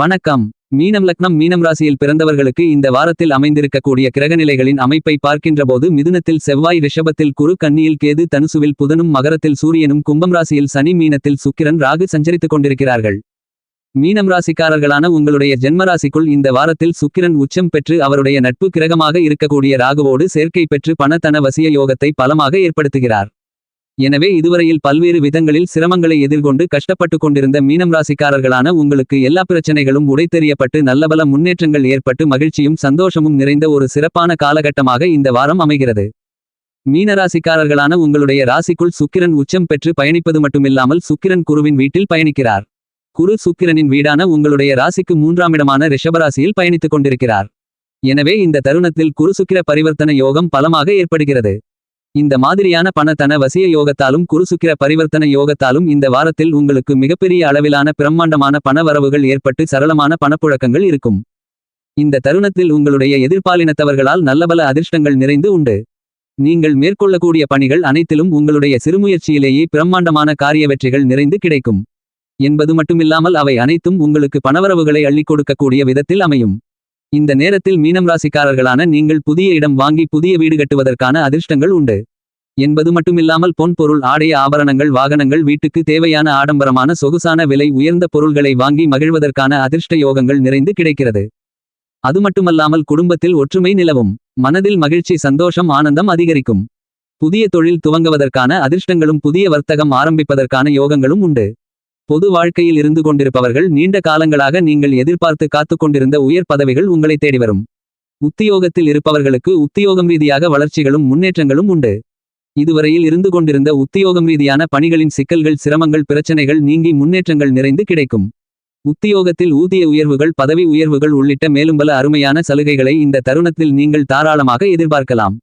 வணக்கம். மீனம் லக்னம் மீனம் ராசியில் பிறந்தவர்களுக்கு இந்த வாரத்தில் அமைந்திருக்கக்கூடிய கிரகநிலைகளின் அமைப்பை பார்க்கின்றபோது மிதுனத்தில் செவ்வாய் ரிஷபத்தில் குரு கன்னியில் கேது தனுசுவில் புதனும் மகரத்தில் சூரியனும் கும்பம் ராசியில் சனி மீனத்தில் சுக்கிரன் ராகு சஞ்சரித்துக் கொண்டிருக்கிறார்கள். மீனம் ராசிக்காரர்களான உங்களுடைய ஜென்மராசிக்குள் இந்த வாரத்தில் சுக்கிரன் உச்சம் பெற்று அவருடைய நட்பு கிரகமாக இருக்கக்கூடிய ராகுவோடு சேர்க்கை பெற்று பணத்தன வசிய யோகத்தை பலமாக ஏற்படுத்துகிறார். எனவே இதுவரையில் பல்வேறு விதங்களில் சிரமங்களை எதிர்கொண்டு கஷ்டப்பட்டு கொண்டிருந்த மீனம் ராசிக்காரர்களான உங்களுக்கு எல்லா பிரச்சனைகளும் உடைத்தெறியப்பட்டு நல்லபல முன்னேற்றங்கள் ஏற்பட்டு மகிழ்ச்சியும் சந்தோஷமும் நிறைந்த ஒரு சிறப்பான காலகட்டமாக இந்த வாரம் அமைகிறது. மீனராசிக்காரர்களான உங்களுடைய ராசிக்குள் சுக்கிரன் உச்சம் பெற்று பயணிப்பது மட்டுமில்லாமல் சுக்கிரன் குருவின் வீட்டில் பயணிக்கிறார். குரு சுக்கிரனின் வீடான உங்களுடைய ராசிக்கு மூன்றாம் இடமான ரிஷபராசியில் பயணித்துக் கொண்டிருக்கிறார். எனவே இந்த தருணத்தில் குருசுக்கிர பரிவர்த்தனை பரிவர்த்தன யோகம் பலமாக ஏற்படுகிறது. இந்த மாதிரியான பணத்தன வசிய யோகத்தாலும் குருசுக்கிர பரிவர்த்தன யோகத்தாலும் இந்த வாரத்தில் உங்களுக்கு மிகப்பெரிய அளவிலான பிரம்மாண்டமான பணவரவுகள் ஏற்பட்டு சரளமான பணப்புழக்கங்கள் இருக்கும். இந்த தருணத்தில் உங்களுடைய எதிர்பாலினத்தவர்களால் நல்லபல அதிர்ஷ்டங்கள் நிறைந்து உண்டு. நீங்கள் மேற்கொள்ளக்கூடிய பணிகள் அனைத்திலும் உங்களுடைய சிறுமுயற்சியிலேயே பிரம்மாண்டமான காரிய வெற்றிகள் நிறைந்து கிடைக்கும். என்பது மட்டுமில்லாமல் அவை அனைத்தும் உங்களுக்கு பணவரவுகளை அள்ளிக் கொடுக்கக்கூடிய விதத்தில் அமையும். இந்த நேரத்தில் மீனம் ராசிக்காரர்களான நீங்கள் புதிய இடம் வாங்கி புதிய வீடு கட்டுவதற்கான அதிர்ஷ்டங்கள் உண்டு. என்பது மட்டுமில்லாமல் பொன் பொருள் ஆடைய ஆபரணங்கள் வாகனங்கள் வீட்டுக்கு தேவையான ஆடம்பரமான சொகுசான விலை உயர்ந்த பொருள்களை வாங்கி மகிழ்வதற்கான அதிர்ஷ்ட யோகங்கள் நிறைந்து கிடைக்கிறது. அது மட்டுமல்லாமல் குடும்பத்தில் ஒற்றுமை நிலவும் மனதில் மகிழ்ச்சி சந்தோஷம் ஆனந்தம் அதிகரிக்கும். புதிய தொழில் துவங்குவதற்கான அதிர்ஷ்டங்களும் புதிய வர்த்தகம் ஆரம்பிப்பதற்கான யோகங்களும் உண்டு. பொது வாழ்க்கையில் இருந்து கொண்டிருப்பவர்கள் நீண்ட காலங்களாக நீங்கள் எதிர்பார்த்து காத்துக் கொண்டிருந்த உயர் பதவிகள் உங்களை தேடி வரும். உத்தியோகத்தில் இருப்பவர்களுக்கு உத்தியோகம் ரீதியாக வளர்ச்சிகளும் முன்னேற்றங்களும் உண்டு. இதுவரையில் இருந்து கொண்டிருந்த உத்தியோகம் ரீதியான பணிகளின் சிக்கல்கள் சிரமங்கள் பிரச்சனைகள் நீங்கி முன்னேற்றங்கள் நிறைந்து கிடைக்கும். உத்தியோகத்தில் ஊதிய உயர்வுகள் பதவி உயர்வுகள் உள்ளிட்ட மேலும் பல அருமையான சலுகைகளை இந்த தருணத்தில் நீங்கள் தாராளமாக எதிர்பார்க்கலாம்.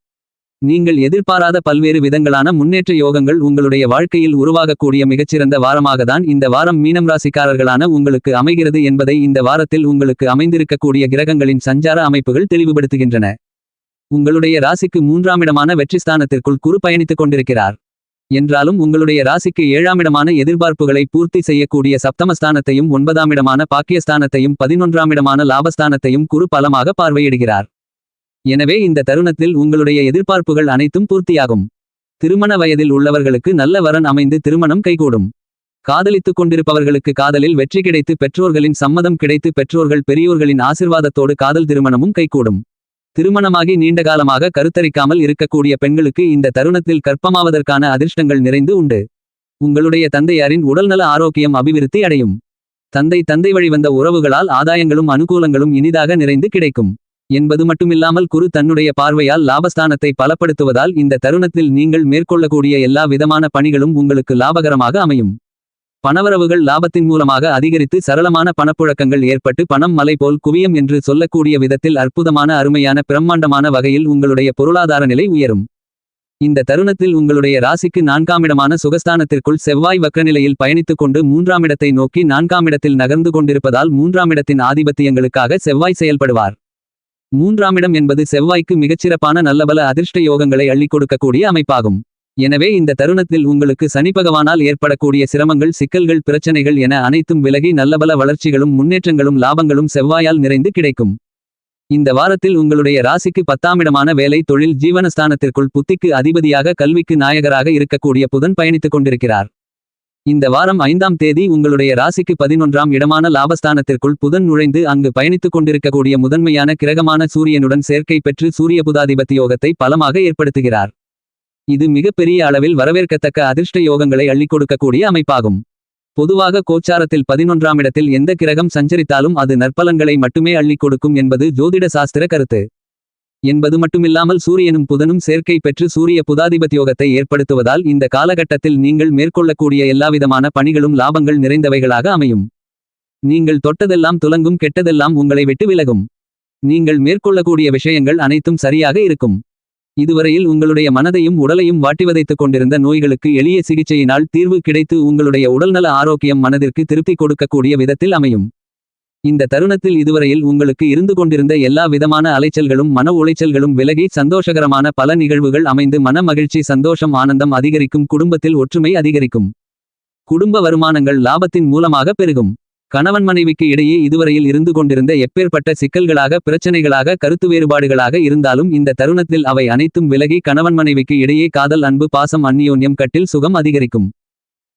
நீங்கள் எதிர்பாராத பல்வேறு விதங்களான முன்னேற்ற யோகங்கள் உங்களுடைய வாழ்க்கையில் உருவாகக்கூடிய மிகச்சிறந்த வாரமாகத்தான் இந்த வாரம் மீனம் ராசிக்காரர்களான உங்களுக்கு அமைகிறது என்பதை இந்த வாரத்தில் உங்களுக்கு அமைந்திருக்கக்கூடிய கிரகங்களின் சஞ்சார அமைப்புகள் தெளிவுபடுத்துகின்றன. உங்களுடைய ராசிக்கு மூன்றாம் இடமான வெற்றிஸ்தானத்திற்குள் குறு பயணித்துக் கொண்டிருக்கிறார். என்றாலும் உங்களுடைய ராசிக்கு ஏழாம் இடமான எதிர்பார்ப்புகளை பூர்த்தி செய்யக்கூடிய சப்தமஸ்தானத்தையும் ஒன்பதாம் இடமான பாக்கியஸ்தானத்தையும் பதினொன்றாம் இடமான லாபஸ்தானத்தையும் குறு பலமாக பார்வையிடுகிறார். எனவே இந்த தருணத்தில் உங்களுடைய எதிர்பார்ப்புகள் அனைத்தும் பூர்த்தியாகும். திருமண வயதில் உள்ளவர்களுக்கு நல்ல வரன் அமைந்து திருமணம் கைகூடும். காதலித்துக் கொண்டிருப்பவர்களுக்கு காதலில் வெற்றி கிடைத்து பெற்றோர்களின் சம்மதம் கிடைத்து பெற்றோர்கள் பெரியோர்களின் ஆசிர்வாதத்தோடு காதல் திருமணமும் கைகூடும். திருமணமாகி நீண்ட காலமாக கருத்தரிக்காமல் இருக்கக்கூடிய பெண்களுக்கு இந்த தருணத்தில் கற்பமாவதற்கான அதிர்ஷ்டங்கள் நிறைந்து உண்டு. உங்களுடைய தந்தையாரின் உடல்நல ஆரோக்கியம் அபிவிருத்தி அடையும். தந்தை தந்தை வழிவந்த உறவுகளால் ஆதாயங்களும் அனுகூலங்களும் இனிதாக நிறைந்து கிடைக்கும். என்பது மட்டுமில்லாமல் குரு தன்னுடைய பார்வையால் லாபஸ்தானத்தை பலப்படுத்துவதால் இந்த தருணத்தில் நீங்கள் மேற்கொள்ளக்கூடிய எல்லா விதமான பணிகளும் உங்களுக்கு லாபகரமாக அமையும். பணவரவுகள் லாபத்தின் மூலமாக அதிகரித்து சரளமான பணப்புழக்கங்கள் ஏற்பட்டு பணம் மலை போல் குவியம் என்று சொல்லக்கூடிய விதத்தில் அற்புதமான அருமையான பிரம்மாண்டமான வகையில் உங்களுடைய பொருளாதார நிலை உயரும். இந்த தருணத்தில் உங்களுடைய ராசிக்கு நான்காமிடமான சுகஸ்தானத்திற்குள் செவ்வாய் வக்கநிலையில் பயணித்துக் கொண்டு மூன்றாம் இடத்தை நோக்கி நான்காம் இடத்தில் நகர்ந்து கொண்டிருப்பதால் மூன்றாம் இடத்தின் ஆதிபத்தியங்களுக்காக செவ்வாய் செயல்படுவார். மூன்றாம் இடம் என்பது செவ்வாய்க்கு மிகச்சிறப்பான நல்லபல அதிர்ஷ்ட யோகங்களை அள்ளி கொடுக்கக்கூடிய அமைப்பாகும். எனவே இந்த தருணத்தில் உங்களுக்கு சனி பகவானால் ஏற்படக்கூடிய சிரமங்கள் சிக்கல்கள் பிரச்சனைகள் என அனைத்தும் விலகி நல்லபல வளர்ச்சிகளும் முன்னேற்றங்களும் லாபங்களும் செவ்வாயால் நிறைந்து கிடைக்கும். இந்த வாரத்தில் உங்களுடைய ராசிக்கு பத்தாமிடமான வேலை தொழில் ஜீவனஸ்தானத்திற்குள் புத்திக்கு அதிபதியாக கல்விக்கு நாயகராக இருக்கக்கூடிய புதன் பயணித்துக் கொண்டிருக்கிறார். இந்த வாரம் ஐந்தாம் தேதி உங்களுடைய ராசிக்கு பதினொன்றாம் இடமான லாபஸ்தானத்திற்குள் புதன் நுழைந்து அங்கு பயணித்துக் கொண்டிருக்கக்கூடிய முதன்மையான கிரகமான சூரியனுடன் சேர்க்கை பெற்று சூரிய புதாதிபத்தி யோகத்தை பலமாக ஏற்படுத்துகிறார். இது மிகப்பெரிய அளவில் வரவேற்கத்தக்க அதிர்ஷ்ட யோகங்களை அள்ளிக் கொடுக்கக்கூடிய அமைப்பாகும். பொதுவாக கோச்சாரத்தில் பதினொன்றாம் இடத்தில் எந்த கிரகம் சஞ்சரித்தாலும் அது நற்பலன்களை மட்டுமே அள்ளிக் கொடுக்கும் என்பது ஜோதிட சாஸ்திர கருத்து. என்பது மட்டுமில்லாமல் சூரியனும் புதனும் சேர்க்கை பெற்று சூரிய புதாதிபத்தியோகத்தை ஏற்படுத்துவதால் இந்த காலகட்டத்தில் நீங்கள் மேற்கொள்ளக்கூடிய எல்லாவிதமான பணிகளும் லாபங்கள் நிறைந்தவைகளாக அமையும். நீங்கள் தொட்டதெல்லாம் துலங்கும் கெட்டதெல்லாம் உங்களை விட்டு விலகும். நீங்கள் மேற்கொள்ளக்கூடிய விஷயங்கள் அனைத்தும் சரியாக இருக்கும். இதுவரையில் உங்களுடைய மனதையும் உடலையும் வாட்டிவதைத்துக் கொண்டிருந்த நோய்களுக்கு எளிய சிகிச்சையினால் தீர்வு கிடைத்து உங்களுடைய உடல்நல ஆரோக்கியம் மனதிற்கு திருப்தி கொடுக்கக்கூடிய விதத்தில் அமையும். இந்த தருணத்தில் இதுவரையில் உங்களுக்கு இருந்து கொண்டிருந்த எல்லா விதமான அலைச்சல்களும் மன உளைச்சல்களும் விலகி சந்தோஷகரமான பல நிகழ்வுகள் அமைந்து மன மகிழ்ச்சி சந்தோஷம் ஆனந்தம் அதிகரிக்கும் குடும்பத்தில் ஒற்றுமை அதிகரிக்கும். குடும்ப வருமானங்கள் லாபத்தின் மூலமாக பெருகும். கணவன் மனைவிக்கு இடையே இதுவரையில் இருந்து கொண்டிருந்த எப்பேற்பட்ட சிக்கல்களாக பிரச்சனைகளாக கருத்து வேறுபாடுகளாக இருந்தாலும் இந்த தருணத்தில் அவை அனைத்தும் விலகி கணவன் மனைவிக்கு இடையே காதல் அன்பு பாசம் அந்நியோன்யம் கட்டில் சுகம் அதிகரிக்கும்.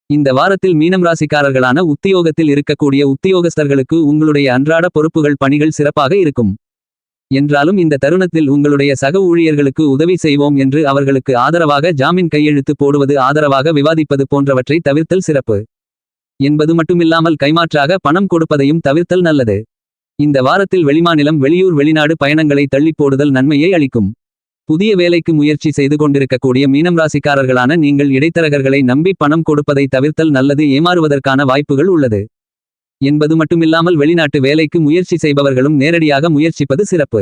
இந்த வாரத்தில் மீனம் ராசிக்காரர்களான உத்தியோகத்தில் இருக்கக்கூடிய உத்தியோகஸ்தர்களுக்கு உங்களுடைய அன்றாட பொறுப்புகள் பணிகள் சிறப்பாக இருக்கும். என்றாலும் இந்த தருணத்தில் உங்களுடைய சக ஊழியர்களுக்கு உதவி செய்வோம் என்று அவர்களுக்கு ஆதரவாக ஜாமீன் கையெழுத்து போடுவது ஆதரவாக விவாதிப்பது போன்றவற்றை தவிர்த்தல் சிறப்பு. என்பது மட்டுமில்லாமல் கைமாற்றாக பணம் கொடுப்பதையும் தவிர்த்தல் நல்லது. இந்த வாரத்தில் வெளிமாநிலம் வெளியூர் வெளிநாடு பயணங்களை தள்ளிப் போடுதல் நன்மையை அளிக்கும். புதிய வேலைக்கு முயற்சி செய்து கொண்டிருக்கக்கூடிய மீனம் ராசிக்காரர்களான நீங்கள் இடைத்தரகர்களை நம்பி பணம் கொடுப்பதை தவிர்த்தல் நல்லது ஏமாறுவதற்கான வாய்ப்புகள் உள்ளது. என்பது மட்டுமில்லாமல் வெளிநாட்டு வேலைக்கு முயற்சி செய்பவர்களும் நேரடியாக முயற்சிப்பது சிறப்பு.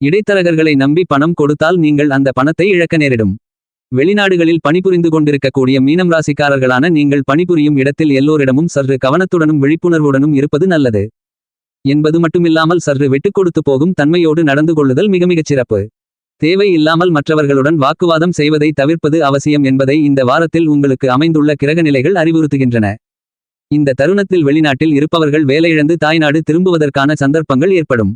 இடைத்தரகர்களை நம்பி பணம் கொடுத்தால் நீங்கள் அந்த பணத்தை இழக்க நேரிடும். வெளிநாடுகளில் பணிபுரிந்து கொண்டிருக்கக்கூடிய மீனம் ராசிக்காரர்களான நீங்கள் பணிபுரியும் இடத்தில் எல்லோரிடமும் சற்று கவனத்துடனும் விழிப்புணர்வுடனும் இருப்பது நல்லது. என்பது மட்டுமில்லாமல் சற்று விட்டுக் கொடுத்து போகும் தன்மையோடு நடந்து கொள்ளுதல் மிக மிகச் சிறப்பு. தேவை இல்லாமல் மற்றவர்களுடன் வாக்குவாதம் செய்வதை தவிர்ப்பது அவசியம் என்பதை இந்த வாரத்தில் உங்களுக்கு அமைந்துள்ள கிரகநிலைகள் அறிவுறுத்துகின்றன. இந்த தருணத்தில் வெளிநாட்டில் இருப்பவர்கள் வேலையிழந்து தாய்நாடு திரும்புவதற்கான சந்தர்ப்பங்கள் ஏற்படும்.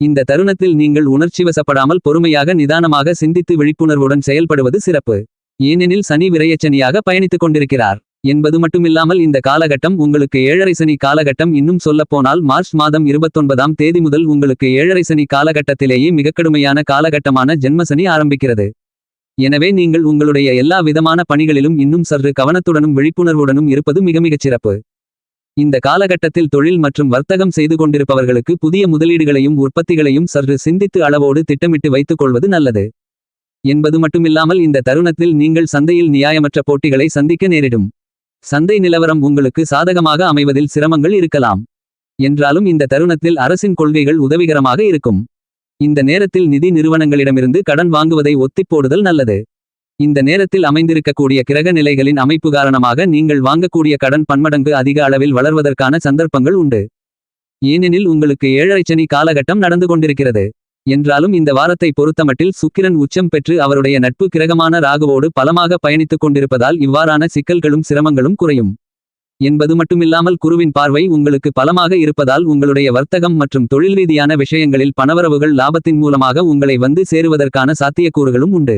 இந்த தருணத்தில் நீங்கள் உணர்ச்சிவசப்படாமல் பொறுமையாக நிதானமாக சிந்தித்து விழிப்புணர்வுடன் செயல்படுவது சிறப்பு. ஏனெனில் சனி விரையச்சனியாக பயணித்துக் கொண்டிருக்கிறார். என்பது மட்டுமில்லாமல் இந்த காலகட்டம் உங்களுக்கு ஏழரை சனி காலகட்டம் இன்னும் சொல்லப்போனால் மார்ச் மாதம் இருபத்தொன்பதாம் தேதி முதல் உங்களுக்கு ஏழரை சனி காலகட்டத்திலேயே மிகக் கடுமையான காலகட்டமான ஜென்மசனி ஆரம்பிக்கிறது. எனவே நீங்கள் உங்களுடைய எல்லா விதமான பணிகளிலும் இன்னும் சற்று கவனத்துடனும் விழிப்புணர்வுடனும் இருப்பது மிக மிகச் சிறப்பு. இந்த காலகட்டத்தில் தொழில் மற்றும் வர்த்தகம் செய்து கொண்டிருப்பவர்களுக்கு புதிய முதலீடுகளையும் உற்பத்திகளையும் சற்று சிந்தித்து அளவோடு திட்டமிட்டு வைத்துக் கொள்வது நல்லது. என்பது மட்டுமில்லாமல் இந்த தருணத்தில் நீங்கள் சந்தையில் நியாயமற்ற போட்டிகளை சந்திக்க நேரிடும். சந்தை நிலவரம் உங்களுக்கு சாதகமாக அமைவதில் சிரமங்கள் இருக்கலாம். என்றாலும் இந்த தருணத்தில் அரசின் கொள்கைகள் உதவிகரமாக இருக்கும். இந்த நேரத்தில் நிதி நிறுவனங்களிடமிருந்து கடன் வாங்குவதை ஒத்திப்போடுதல் நல்லது. இந்த நேரத்தில் அமைந்திருக்கக்கூடிய கிரக நிலைகளின் அமைப்பு காரணமாக நீங்கள் வாங்கக்கூடிய கடன் பன்மடங்கு அதிக அளவில் வளர்வதற்கான சந்தர்ப்பங்கள் உண்டு. ஏனெனில் உங்களுக்கு ஏழரைச்சனி காலகட்டம் நடந்து கொண்டிருக்கிறது. என்றாலும் இந்த வாரத்தை பொறுத்தமட்டில் சுக்கிரன் உச்சம் பெற்று அவருடைய நட்பு கிரகமான ராகுவோடு பலமாக பயணித்துக் கொண்டிருப்பதால் இவ்வாறான சிக்கல்களும் சிரமங்களும் குறையும். என்பது மட்டுமில்லாமல் குருவின் பார்வை உங்களுக்கு பலமாக இருப்பதால் உங்களுடைய வர்த்தகம் மற்றும் தொழில் ரீதியான விஷயங்களில் பணவரவுகள் லாபத்தின் மூலமாக உங்களை வந்து சேருவதற்கான சாத்தியக்கூறுகளும் உண்டு.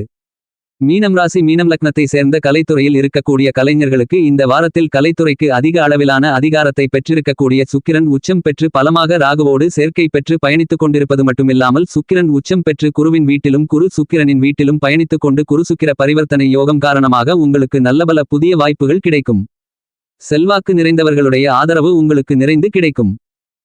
மீனம் ராசி மீனம் லக்னத்தை சேர்ந்த கலைத்துறையில் இருக்கக்கூடிய கலைஞர்களுக்கு இந்த வாரத்தில் கலைத்துறைக்கு அதிக அளவிலான அதிகாரத்தை பெற்றிருக்கக்கூடிய சுக்கிரன் உச்சம் பெற்று பலமாக ராகுவோடு சேர்க்கை பெற்று பயணித்துக் கொண்டிருப்பது மட்டுமில்லாமல் சுக்கிரன் உச்சம் பெற்று குருவின் வீட்டிலும் குரு சுக்கிரனின் வீட்டிலும் பயணித்துக் கொண்டு குரு சுக்கிர பரிவர்த்தனை யோகம் காரணமாக உங்களுக்கு நல்லபல புதிய வாய்ப்புகள் கிடைக்கும். செல்வாக்கு நிறைந்தவர்களுடைய ஆதரவு உங்களுக்கு நிறைந்து கிடைக்கும்.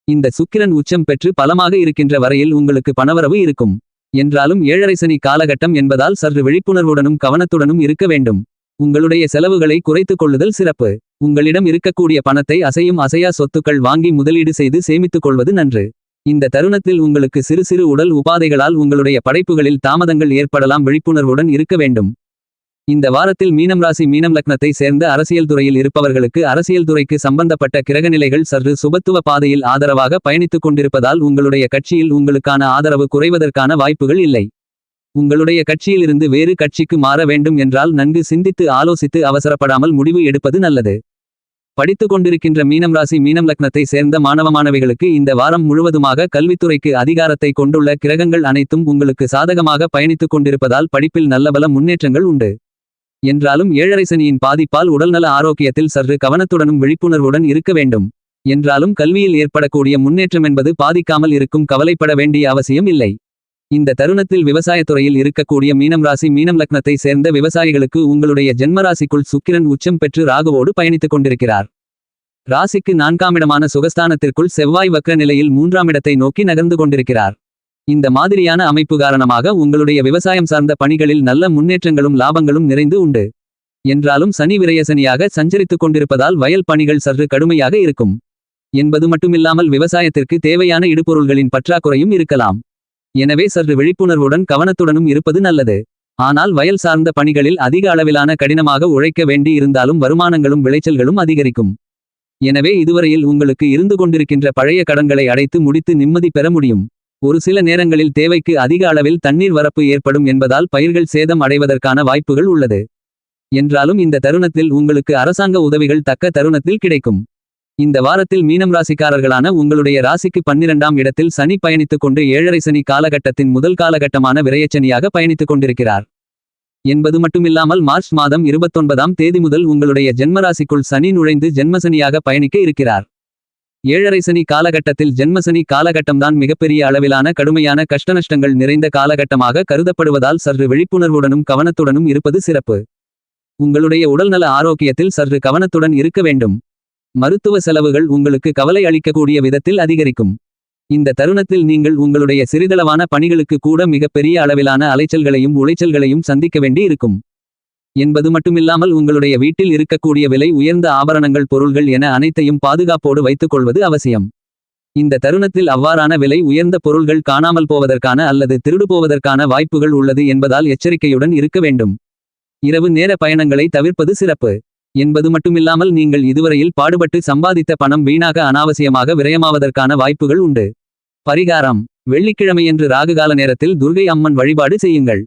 இந்த சுக்கிரன் உச்சம் பெற்று பலமாக இருக்கின்ற வரையில் உங்களுக்கு பணவரவு இருக்கும். என்றாலும் ஏழரை சனி காலகட்டம் என்பதால் சற்று விழிப்புணர்வுடனும் கவனத்துடனும் இருக்க வேண்டும். உங்களுடைய செலவுகளை குறைத்துக் கொள்ளுதல் சிறப்பு. உங்களிடம் இருக்கக்கூடிய பணத்தை அசையும் அசையா சொத்துக்கள் வாங்கி முதலீடு செய்து சேமித்துக் கொள்வது நன்று. இந்த தருணத்தில் உங்களுக்கு சிறு சிறு உடல் உபாதைகளால் உங்களுடைய படைப்புகளில் தாமதங்கள் ஏற்படலாம் விழிப்புணர்வுடன் இருக்க வேண்டும். இந்த வாரத்தில் மீனம் ராசி மீனம் லக்னத்தை சேர்ந்த அரசியல் துறையில் இருப்பவர்களுக்கு அரசியல் துறைக்கு சம்பந்தப்பட்ட கிரகநிலைகள் சற்று சுபத்துவ பாதையில் ஆதரவாக பயணித்துக் கொண்டிருப்பதால் உங்களுடைய கட்சியில் உங்களுக்கான ஆதரவு குறைவதற்கான வாய்ப்புகள் இல்லை. உங்களுடைய கட்சியிலிருந்து வேறு கட்சிக்கு மாற வேண்டும் என்றால் நன்கு சிந்தித்து ஆலோசித்து அவசரப்படாமல் முடிவு எடுப்பது நல்லது. படித்துக் கொண்டிருக்கின்ற மீனம் ராசி மீனம் லக்னத்தை சேர்ந்த மாணவ மாணவிகளுக்கு இந்த வாரம் முழுவதுமாக கல்வித்துறைக்கு அதிகாரத்தை கொண்டுள்ள கிரகங்கள் அனைத்தும் உங்களுக்கு சாதகமாக பயணித்துக் கொண்டிருப்பதால் படிப்பில் நல்லபல முன்னேற்றங்கள் உண்டு. என்றாலும் ஏழரை சனியின் பாதிப்பால் உடல்நல ஆரோக்கியத்தில் சற்று கவனத்துடனும் விழிப்புணர்வுடன் இருக்க வேண்டும். என்றாலும் கல்வியில் ஏற்படக்கூடிய முன்னேற்றம் என்பது பாதிக்காமல் இருக்கும் கவலைப்பட வேண்டிய அவசியம் இல்லை. இந்த தருணத்தில் விவசாயத்துறையில் இருக்கக்கூடிய மீனம் ராசி மீனம் லக்னத்தை சேர்ந்த விவசாயிகளுக்கு உங்களுடைய ஜென்மராசிக்குள் சுக்கிரன் உச்சம் பெற்று ராகுவோடு பயணித்துக் கொண்டிருக்கிறார். ராசிக்கு நான்காமிடமான சுகஸ்தானத்திற்குள் செவ்வாய் வக்ர நிலையில் மூன்றாம் இடத்தை நோக்கி நகர்ந்து கொண்டிருக்கிறார். இந்த மாதிரியான அமைப்பு காரணமாக உங்களுடைய விவசாயம் சார்ந்த பணிகளில் நல்ல முன்னேற்றங்களும் லாபங்களும் நிறைந்து உண்டு. என்றாலும் சனி விரயசனியாக சஞ்சரித்துக் கொண்டிருப்பதால் வயல் பணிகள் சற்று கடுமையாக இருக்கும். என்பது மட்டுமில்லாமல் விவசாயத்திற்கு தேவையான இடுபொருள்களின் பற்றாக்குறையும் இருக்கலாம். எனவே சற்று விழிப்புணர்வுடன் கவனத்துடனும் இருப்பது நல்லது. ஆனால் வயல் சார்ந்த பணிகளில் அதிக அளவிலான கடினமாக உழைக்க வேண்டி இருந்தாலும் வருமானங்களும் விளைச்சல்களும் அதிகரிக்கும். எனவே இதுவரையில் உங்களுக்கு இருந்து கொண்டிருக்கின்ற பழைய கடன்களை அடைத்து முடித்து நிம்மதி பெற முடியும். ஒரு சில நேரங்களில் தேவைக்கு அதிக அளவில் தண்ணீர் வரப்பு ஏற்படும் என்பதால் பயிர்கள் சேதம் அடைவதற்கான வாய்ப்புகள் உள்ளது. என்றாலும் இந்த தருணத்தில் உங்களுக்கு அரசாங்க உதவிகள் தக்க தருணத்தில் கிடைக்கும். இந்த வாரத்தில் மீனம் ராசிக்காரர்களான உங்களுடைய ராசிக்கு பன்னிரண்டாம் இடத்தில் சனி பயணித்துக் கொண்டு ஏழரை சனி காலகட்டத்தின் முதல் காலகட்டமான விரயச்சனியாக பயணித்துக் கொண்டிருக்கிறார். என்பது மட்டுமில்லாமல் மார்ச் மாதம் இருபத்தொன்பதாம் தேதி முதல் உங்களுடைய ஜென்மராசிக்குள் சனி நுழைந்து ஜென்மசனியாக பயணிக்க இருக்கிறார். ஏழரை சனி காலகட்டத்தில் ஜென்மசனி காலகட்டம்தான் மிகப்பெரிய அளவிலான கடுமையான கஷ்டநஷ்டங்கள் நிறைந்த காலகட்டமாக கருதப்படுவதால் சற்று விழிப்புணர்வுடனும் கவனத்துடனும் இருப்பது சிறப்பு. உங்களுடைய உடல்நல ஆரோக்கியத்தில் சற்று கவனத்துடன் இருக்க வேண்டும். மருத்துவ செலவுகள் உங்களுக்கு கவலை அளிக்கக்கூடிய விதத்தில் அதிகரிக்கும். இந்த தருணத்தில் நீங்கள் உங்களுடைய சிறிதளவான பணிகளுக்கு கூட மிகப்பெரிய அளவிலான அலைச்சல்களையும் உளைச்சல்களையும் சந்திக்க வேண்டி இருக்கும் என்பது மட்டுமில்லாமல் உங்களுடைய வீட்டில் இருக்கக்கூடிய விலை உயர்ந்த ஆபரணங்கள் பொருள்கள் என அனைத்தையும் பாதுகாப்போடு வைத்துக் கொள்வது அவசியம். இந்த தருணத்தில் அவ்வாறான விலை உயர்ந்த பொருள்கள் காணாமல் போவதற்கான அல்லது திருடு போவதற்கான வாய்ப்புகள் உள்ளது என்பதால் எச்சரிக்கையுடன் இருக்க வேண்டும். இரவு நேர பயணங்களை தவிர்ப்பது சிறப்பு. என்பது மட்டுமில்லாமல் நீங்கள் இதுவரையில் பாடுபட்டு சம்பாதித்த பணம் வீணாக அனாவசியமாக விரயமாவதற்கான வாய்ப்புகள் உண்டு. பரிகாரம். வெள்ளிக்கிழமையன்று ராகுகால நேரத்தில் துர்கை அம்மன் வழிபாடு செய்யுங்கள்.